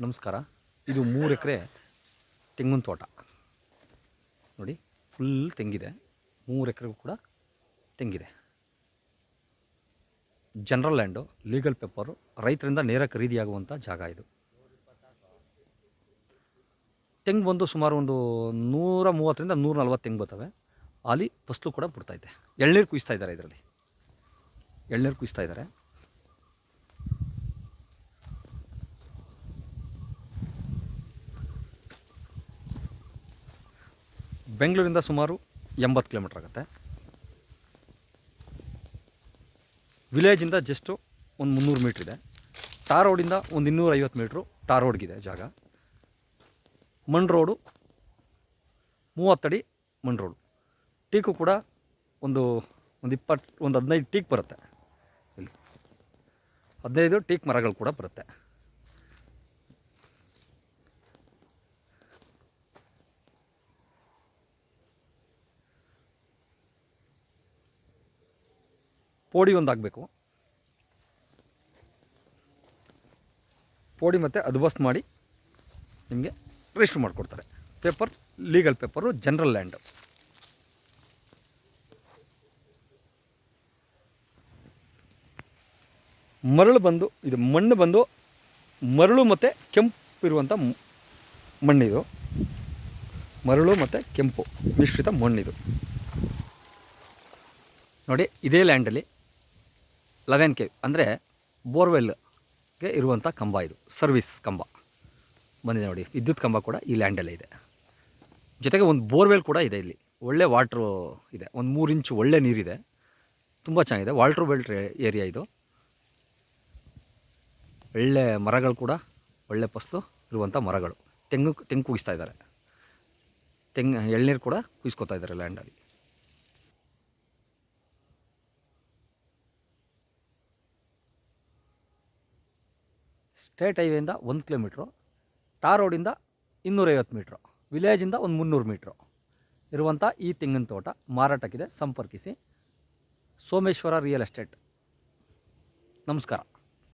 ನಮಸ್ಕಾರ. ಇದು ಮೂರು ಎಕರೆ ತೆಂಗಿನ ತೋಟ. ನೋಡಿ ಫುಲ್ ತೆಂಗಿದೆ. ಮೂರು ಎಕರೆಗೂ ಕೂಡ ತೆಂಗಿದೆ. ಜನರಲ್ ಲ್ಯಾಂಡು ಲೀಗಲ್ ಪೇಪರು ರೈತರಿಂದ ನೇರ ಖರೀದಿಯಾಗುವಂಥ ಜಾಗ ಇದು. ತೆಂಗು ಬಂದು ಸುಮಾರು ಒಂದು ನೂರ ಮೂವತ್ತರಿಂದ ನೂರ ನಲ್ವತ್ತು ತೆಂಗು ಬರ್ತವೆ. ಅಲ್ಲಿ ಫಸ್ಲು ಕೂಡ ಬಿಡ್ತಾಯಿದೆ ಎಳ್ನೀರು ಕುಯಿಸ್ತಾ ಇದ್ದಾರೆ ಇದರಲ್ಲಿ. ಎಳ್ನೀರು ಕುಯಿಸ್ತಾ ಇದ್ದಾರೆ. ಬೆಂಗಳೂರಿಂದ ಸುಮಾರು ಎಂಬತ್ತು ಕಿಲೋಮೀಟ್ರ್ ಆಗುತ್ತೆ. ವಿಲೇಜಿಂದ ಜಸ್ಟು ಒಂದು ಮುನ್ನೂರು ಮೀಟ್ರ್ ಇದೆ. ಟಾರ್ ರೋಡಿಂದ ಒಂದು ಇನ್ನೂರೈವತ್ತು ಮೀಟ್ರು ಟಾರ್ ರೋಡ್ಗಿದೆ ಜಾಗ. ಮಣ್ ರೋಡು ಮೂವತ್ತಡಿ ಮಣ್ ರೋಡು ಟೀಕು ಕೂಡ ಒಂದು ಒಂದು ಇಪ್ಪತ್ತು, ಒಂದು ಹದಿನೈದು ಟೀಕ್ ಬರುತ್ತೆ. ಇಲ್ಲಿ ಹದಿನೈದು ಟೀಕ್ ಮರಗಳು ಕೂಡ ಬರುತ್ತೆ. ಪೋಡಿ ಒಂದು ಆಗಬೇಕು ಪೋಡಿ ಮತ್ತು ಅದ್ಬಸ್ತ್ ಮಾಡಿ ನಿಮಗೆ ರಿಜಿಸ್ಟ್ರ್ ಮಾಡಿಕೊಡ್ತಾರೆ. Paper legal paper general land ಮರಳು ಬಂದು, ಇದು ಮಣ್ಣು ಬಂದು, ಮರಳು ಮತ್ತು ಕೆಂಪು ಇರುವಂಥ ಮಣ್ಣಿದು. ಮರಳು ಮತ್ತು ಕೆಂಪು, ಮಿಶ್ರಿತ ಮಣ್ಣಿದು. ನೋಡಿ, ಇದೇ ಲ್ಯಾಂಡಲ್ಲಿ ಲೆವೆನ್ ಕೆ ಅಂದರೆ ಬೋರ್ವೆಲ್ಗೆ ಇರುವಂಥ ಕಂಬ ಇದು ಸರ್ವಿಸ್ ಕಂಬ. ಬಂದಿದೆ ನೋಡಿ, ವಿದ್ಯುತ್ ಕಂಬ ಕೂಡ ಈ ಲ್ಯಾಂಡಲ್ಲೇ ಇದೆ. ಜೊತೆಗೆ ಒಂದು ಬೋರ್ವೆಲ್ ಕೂಡ ಇದೆ ಇಲ್ಲಿ. ಒಳ್ಳೆ ವಾಟ್ರು ಇದೆ, ಒಂದು ಮೂರು ಇಂಚು ಒಳ್ಳೆ ನೀರಿದೆ. ತುಂಬ ಚೆನ್ನಾಗಿದೆ ವಾಟ್ರ್ ಬೆಲ್ಟ್ ಏರಿಯಾ ಇದು. ಒಳ್ಳೆ ಮರಗಳು ಕೂಡ, ಒಳ್ಳೆ ಫಸ್ಲು ಇರುವಂಥ ಮರಗಳು. ತೆಂಗು ತೆಂಗು ಕುಗಿಸ್ತಾ ಇದ್ದಾರೆ. ತೆಂಗು, ಎಳ್ನೀರು ಕೂಡ ಕುಯ್ಸ್ಕೊತಾ ಇದ್ದಾರೆ ಲ್ಯಾಂಡಲ್ಲಿ ಸ್ಟೇಟ್ ಹೈವೇಯಿಂದ ಒಂದು ಕಿಲೋಮೀಟ್ರು, ಟಾರ್ ರೋಡಿಂದ ಇನ್ನೂರೈವತ್ತು ಮೀಟ್ರು, ವಿಲೇಜಿಂದ ಒಂದು ಮುನ್ನೂರು ಮೀಟ್ರು ಇರುವಂಥ ಈ ತೆಂಗಿನ ತೋಟ ಮಾರಾಟಕ್ಕಿದೆ. ಸಂಪರ್ಕಿಸಿ. Someshwara real estate. ನಮಸ್ಕಾರ.